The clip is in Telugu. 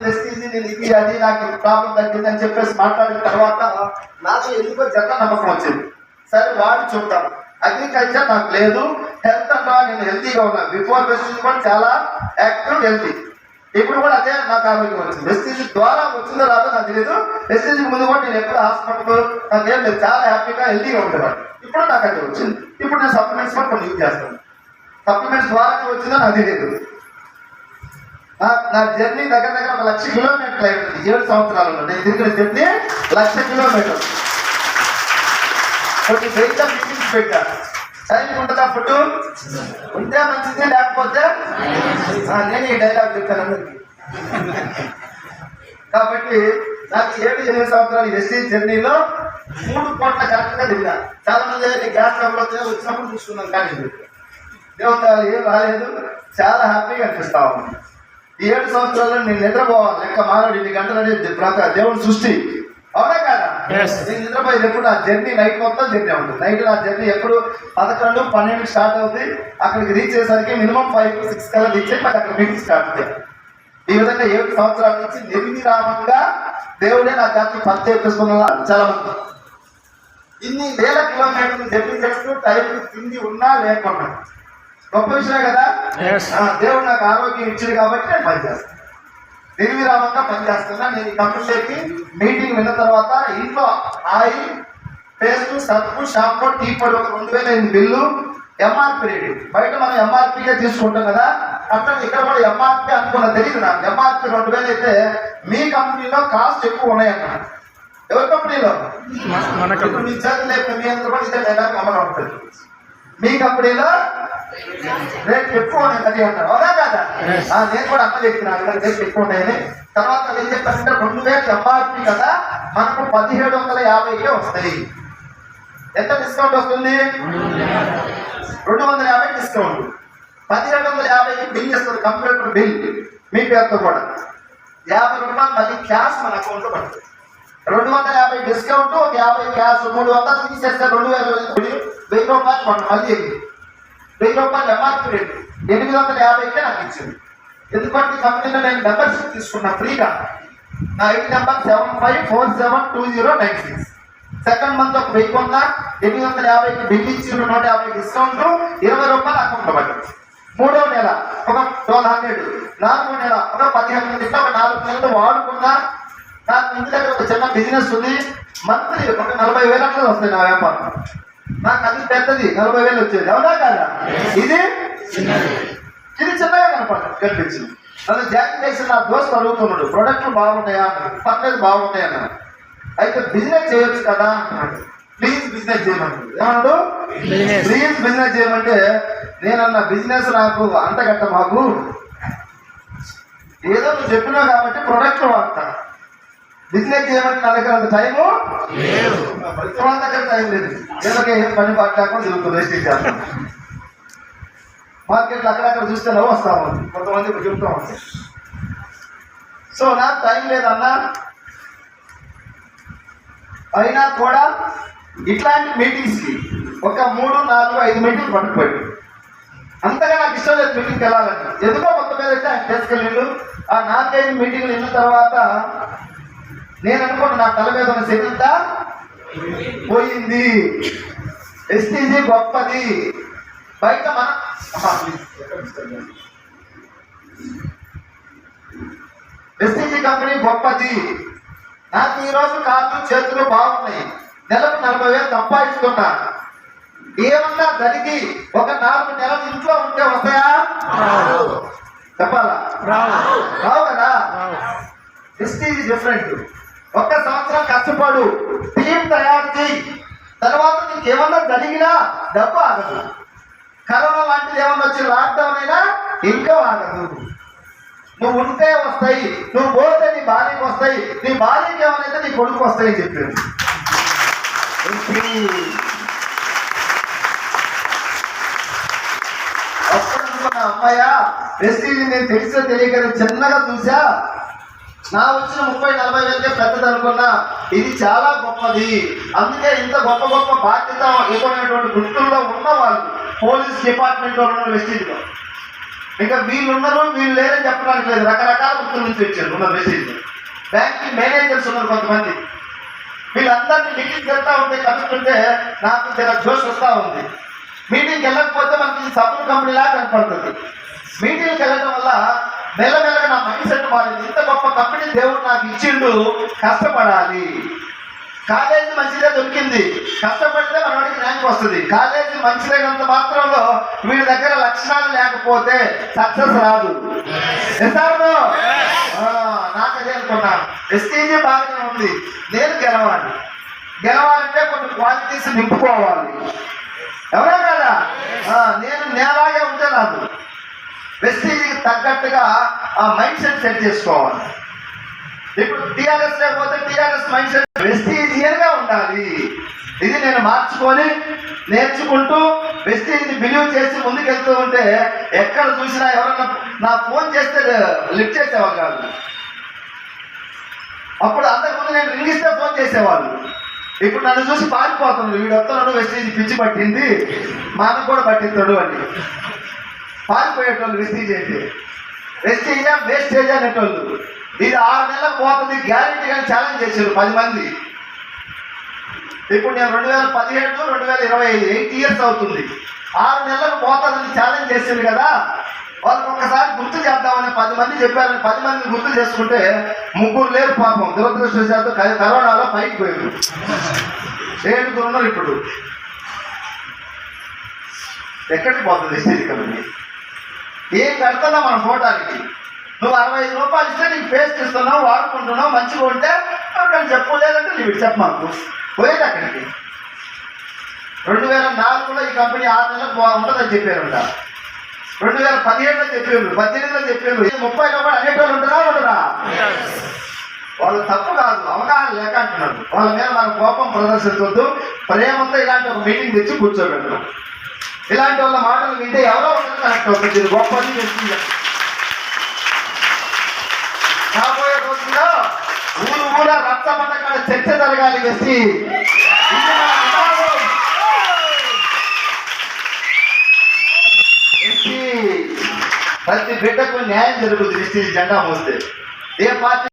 ప్రెస్టీజ్ నేను ఇది అది నాకు ప్రాబ్లం తగ్గింది అని చెప్పేసి మాట్లాడిన తర్వాత నాకు ఎందుకో జత నమ్మకం వచ్చింది. సరే వాడు చూద్దాం. అగ్రికల్చర్ నాకు లేదు హెల్త్ అన్నా నేను హెల్తీగా ఉన్నాను బిఫోర్ వెస్టీజ్ కూడా చాలా యాక్టివ్ హెల్తీ ఇప్పుడు కూడా అదే నాకు ఆరోగ్యం వచ్చింది. వెస్టీజ్ ద్వారా వచ్చిందో రాదో నాకు తెలియదు వెస్టీజ్ ముందు కూడా నేను ఎప్పుడు హాస్పిటల్ నాకు ఏం లేదు. చాలా హ్యాపీగా హెల్తీగా ఉండేవాడు ఇప్పుడు నాకు అది వచ్చింది. ఇప్పుడు నేను సప్లిమెంట్స్ కూడా కొన్ని యూజ్ చేస్తాను. సప్లిమెంట్స్ ద్వారా వచ్చిందో నాకు తెలియదు నా జర్నీ దగ్గర దగ్గర ఒక లక్ష కిలోమీటర్లు అయింది ఏడు సంవత్సరాలలో నేను తిరిగిన జర్నీ లక్ష కిలోమీటర్ కొన్ని వెయిట్ మీటింగ్స్ పెట్టా. టైం ఉంటుందా ఫుడ్ ఉంటే మంచిది లేకపోతే? నేను ఈ డైలాగ్ చెప్తాను అందరికి. కాబట్టి నాకు ఏడు ఎనిమిది సంవత్సరాలు ఎస్సీ జర్నీలో మూడు కోట్ల కరెక్ట్గా తిన్నా చాలా మంది గ్యాస్ ట్రబుల్ వచ్చినప్పుడు చూసుకున్నాం కానీ. దేవత ఏం రాలేదు. చాలా హ్యాపీగా అనిపిస్తా ఉంది. ఈ ఏడు సంవత్సరాల్లో నేను నిద్రపోవాలి. లెక్క మానవుడు ఇన్ని గంటలు అనేది దేవుని సృష్టి. అవునా కదా. నేను నిద్రపోయేది ఎప్పుడు ఆ జర్నీ నైట్ మొత్తం జర్నీ ఉంటుంది నైట్ నా జర్నీ ఎప్పుడు పదకొండు పన్నెండు స్టార్ట్ అవుతుంది అక్కడికి రీచ్ అయ్యేసరికి మినిమం ఫైవ్ టు సిక్స్ కల్లా రీచ్ అయ్యి అక్కడ మీటింగ్ స్టార్ట్ అవుతాయి. ఈ విధంగా ఏడు సంవత్సరాల నుంచి నిర్విరామంగా దేవుడే నా జాతి పని చేపిస్తున్నా చాలా మంది. ఇన్ని వేల కిలోమీటర్లు జర్నీ చేస్తూ టైం తిండి ఉన్నా లేకున్నా. గొప్ప విషయమే కదా. ఆ, దేవుడు నాకు ఆరోగ్యం ఇచ్చింది కాబట్టి నేను పనిచేస్తాను నిర్విరామంగా పనిచేస్తున్నా నేను ఈ కంపెనీలోకి మీటింగ్ విన్న తర్వాత ఇంట్లో ఆయిల్ పేస్ట్ సబ్బు షాంపూ టీ పొడి ఒక రెండు వేల ఎనిమిది బిల్లు ఎంఆర్పి రేటు బయట మనం ఎంఆర్పీగా తీసుకుంటాం కదా అట్లా ఇక్కడ కూడా ఎంఆర్పి అనుకున్న తెలియదు నాకు. ఎంఆర్పి రెండు వేలు అయితే మీ కంపెనీలో కాస్ట్ ఎక్కువ ఉన్నాయన్న ఎవరి కంపెనీలో? మీ చేతులు లేకపోతే మీ అందరూ కూడా ఇదే డైలాగ్ అమలు ఉంటుంది మీ కంపెనీలో రేపు ఎక్కువ ఉన్నాయి అది అంటారు అవునా కదా నేను కూడా అమ్మ చెప్తున్నాను కదా రేట్ ఎక్కువ ఉన్నాయని తర్వాత ఏం చెప్పారంటే రెండు వేలు ఎంఆర్పి కదా మనకు పదిహేడు వందల యాభైకే వస్తాయి ఎంత డిస్కౌంట్ వస్తుంది రెండు వందల యాభై డిస్కౌంట్ పదిహేడు వందల యాభైకి బిల్ ఇస్తుంది కంప్యూటర్ బిల్ మీ పేరుతో కూడా యాభై రూపాయలు మళ్ళీ క్యాష్ మన అకౌంట్లో పడుతుంది రెండు వందల యాభై డిస్కౌంట్ ఒక యాభై క్యాష్ మూడు వందలు తీసేస్తే రెండు వేల వెయ్యి రూపాయలు మళ్ళీ వెయ్యి రూపాయలు ఎంఆర్పీ రేటు ఎనిమిది వందల యాభైకే నాకు ఇచ్చింది. ఎందుకంటే కంపెనీలో నేను మెంబర్షిప్ తీసుకున్నా ఫ్రీగా. నా ID number seven five four seven two zero nine six. Second month ఒక వెయ్యి కొన్నా ఎనిమిది వందల యాభైకి బిల్ ఇచ్చి నూట యాభై డిస్కౌంట్ ఇరవై రూపాయలు అకౌంట్ పడింది. మూడో నెల ఒక ట్వెల్వ్ హండ్రెడ్. నాలుగో నెల ఒక పదిహేను మంది ఒక నాలుగు నెలలు వాడుకున్నా నాకు ఇంటి దగ్గర ఒక చిన్న బిజినెస్ ఉంది. మంత్లీ ఒక నలభై వేల వస్తాయి నా వ్యాపారం నాకు అది పెద్దది నలభై వేలు వచ్చేది. అవునా కాదా? ఇది? ఇది చిన్నగా కనపడ కనిపించింది. నన్ను జాయిన్ చేసిన నా దోస్త్ అడుగుతున్నాడు ప్రొడక్ట్లు బాగున్నాయా? అన్నాడు. పర్లేదు బాగున్నాయి అన్నాడు. అయితే బిజినెస్ చేయొచ్చు కదా? ప్లీజ్ బిజినెస్ చేయమన్నాడు ఏమన్నాడు. ప్లీజ్ బిజినెస్ చేయమంటే నేనన్న బిజినెస్ నాకు అంతగట్ట మాకు ఏదో నువ్వు చెప్పినావు కాబట్టి ప్రొడక్ట్లు వాడతా. బిజినెస్ చేయమంటే నా దగ్గర అంత టైము? వాళ్ళ దగ్గర టైం లేదు. వీళ్ళకి ఏం పని పట్టలేకుండా తిరుగుతుంది వేస్ట్ చేస్తాను మార్కెట్లో అక్కడక్కడ చూస్తే నవ్వు వస్తా ఉంది. కొంతమంది ఇప్పుడు చెప్తా ఉంది. సో నాకు టైం లేదన్నా. అయినా కూడా ఇట్లాంటి మీటింగ్స్కి ఒక మూడు నాలుగు ఐదు మీటింగ్ పట్టుకోండి అంతగా నాకు ఇష్టం లేదు మీటింగ్కి వెళ్ళాలని. ఎందుకో మొత్తం మీద అయితే ఆయన తీసుకెళ్ళిండు. ఆ నాలుగైదు మీటింగ్లు విన్న తర్వాత నేను అనుకున్నా నా తల మీద ఉన్న శక్తింతా పోయింది. ఎస్టీజీ గొప్పది. బయట మన ఎస్టీజీ కంపెనీ గొప్పది. నాకు ఈ రోజు కాళ్ళు చేతులు బాగున్నాయి. నెలకు నలభై వేలు సంపాదిస్తున్నా ఏమన్నా జరిగి ఒక నాలుగు నెలలు ఇంట్లో ఉంటే వస్తాయా? చెప్పాలా? రావు. కదా? ప్రెస్టీజ్ డిఫరెంట్ ఒక్క సంవత్సరం కష్టపడు టీం తయారు చేయి. తర్వాత నీకు ఏమన్నా జరిగినా డబ్బు ఆగదు. కరోనా లాంటిది ఏమన్నా వచ్చి లాక్డౌన్ అయినా ఇంకా ఆగదు. నువ్వు ఉంటే వస్తాయి నువ్వు పోతే నీ భార్యకి వస్తాయి నీ భార్యకి ఏమైనా నీ కొడుకు వస్తాయి అని చెప్పారు అప్పుడు అమ్మాయ ప్రెస్టీజ్ నేను తెలిసో తెలియక చిన్నగా చూసా నా వచ్చిన ముప్పై నలభై వేలకే పెద్దది అనుకున్నా ఇది చాలా గొప్పది. అందుకే ఇంత గొప్ప గొప్ప బాధ్యత ఇవ్వనటువంటి వృత్తుల్లో ఉన్న వాళ్ళు పోలీస్ డిపార్ట్మెంట్ ఉన్న వెస్టీజ్లో ఇంకా వీళ్ళు ఉన్నారు వీళ్ళు లేరని చెప్పడానికి లేదు. రకరకాల వృత్తుల నుంచి వచ్చారు ఉన్న మెసేజ్ బ్యాంకింగ్ మేనేజర్స్ ఉన్నారు కొంతమంది. వీళ్ళందరినీ మీటింగ్ వెళ్తా ఉంటే కలుస్తుంటే నాకు జర జోష్ వస్తూ ఉంది. మీటింగ్కి వెళ్ళకపోతే మనకి సబ్బుల కంపెనీలా కనపడుతుంది. మీటింగ్కి వెళ్ళడం వల్ల మెల్లమెల్లగా నా మైండ్ సెట్ మారింది. ఇంత గొప్ప కంపెనీ దేవుడు నాకు ఇచ్చిండు కష్టపడాలి. కాలేజీ మంచిదే దొరికింది. కష్టపడితే మనవాడికి ర్యాంక్ వస్తుంది. కాలేజీ మంచిదైనంత మాత్రంలో వీడి దగ్గర లక్షణాలు లేకపోతే సక్సెస్ రాదు. ఎసారు నాకు అదే అనుకున్నాను ఎస్టీజీ బాగానే ఉంది. నేను గెలవాలి. గెలవాలంటే కొన్ని క్వాలిటీస్ నింపుకోవాలి. ఎవరే కదా? నేను నేలాగే ఉంటే రాదు. వెస్టీజీకి తగ్గట్టుగా ఆ మైండ్ సెట్ సెట్ చేసుకోవాలి. ఇప్పుడు టీఆర్ఎస్ లేకపోతే టీఆర్ఎస్ మైండ్ సెట్ వెస్టీజియన్గా ఉండాలి. ఇది నేను మార్చుకొని నేర్చుకుంటూ వెస్టీజ్ని బిలీవ్ చేసి ముందుకెళ్తూ ఉంటే ఎక్కడ చూసినా ఎవరన్నా నా ఫోన్ చేస్తే లిఫ్ట్ చేసేవాళ్ళు కాదు. అప్పుడు అంతకుముందు నేను రింగ్ ఇస్తే ఫోన్ చేసేవాళ్ళు. ఇప్పుడు నన్ను చూసి పారిపోతున్నాడు వీడు వస్తున్నాడు వెస్టీజ్ పిచ్చి పట్టింది మాకు కూడా పట్టిస్తాడు అని. పారిపోయేటోళ్ళు వెస్టీజ్ అయితే. వెస్టీజా వేస్టేజ్ అనేటోళ్ళు ఇది ఆరు నెలల పోతుంది. గ్యారంటీ కానీ ఛాలెంజ్ చేశారు పది మంది. ఇప్పుడు నేను రెండు వేల పదిహేడు రెండు వేల ఇరవై ఐదు ఎయిట్ ఇయర్స్ అవుతుంది. ఆరు నెలలకు పోతుందని ఛాలెంజ్ చేశారు కదా. వాళ్ళకి ఒక్కసారి గుర్తు చేద్దామని పది మంది చెప్పారని పది మందిని గుర్తు చేసుకుంటే ముగ్గురు లేరు పాపం. దురదృష్టవశాత్తు కరోనాలో పైకి పోయారు. ఏడుగురు ఉన్నారు ఇప్పుడు. ఎక్కడికి పోతుంది? స్థితి కంపెనీ ఏం కడుతున్నా మనం చూడటానికి నువ్వు అరవై ఐదు రూపాయలు ఇస్తే నీకు పేస్ట్ ఇస్తున్నావు వాడుకుంటున్నావు మంచిగా ఉంటే అక్కడ చెప్పు లేదంటే నీకు మాకు. పోయేది అక్కడికి. రెండు వేల నాలుగులో ఈ కంపెనీ ఆరు నెలలకు బా- ఉండదని చెప్పారంట. రెండు వేల పదిహేడులో చెప్పారు పద్దెనిమిదిలో చెప్పారు. ముప్పై ముప్పైలో కూడా అనేటోళ్ళు ఉంటారా ఉండరా వాళ్ళు తప్పు కాదు అవగాహన లేక అంటున్నారు. వాళ్ళ మీద మన కోపం ప్రదర్శించవద్దు ప్రేమతో ఇలాంటి ఒక మీటింగ్ తెచ్చి కూర్చోబెట్టడం. ఇలాంటి వాళ్ళ మాటలు వింటే ఎవరో ఒకరు కనెక్ట్ అవుతుంది గొప్పది వ్యక్తి రాబోయే రోజుల్లో ఊరు ఊర రక్తమంట కాడ చర్చ జరగాలి వేసి ప్రతి బిడ్డకు న్యాయం జరుగుతుంది వ్యక్తి జెండా మోస్తే. ఏ పార్టీ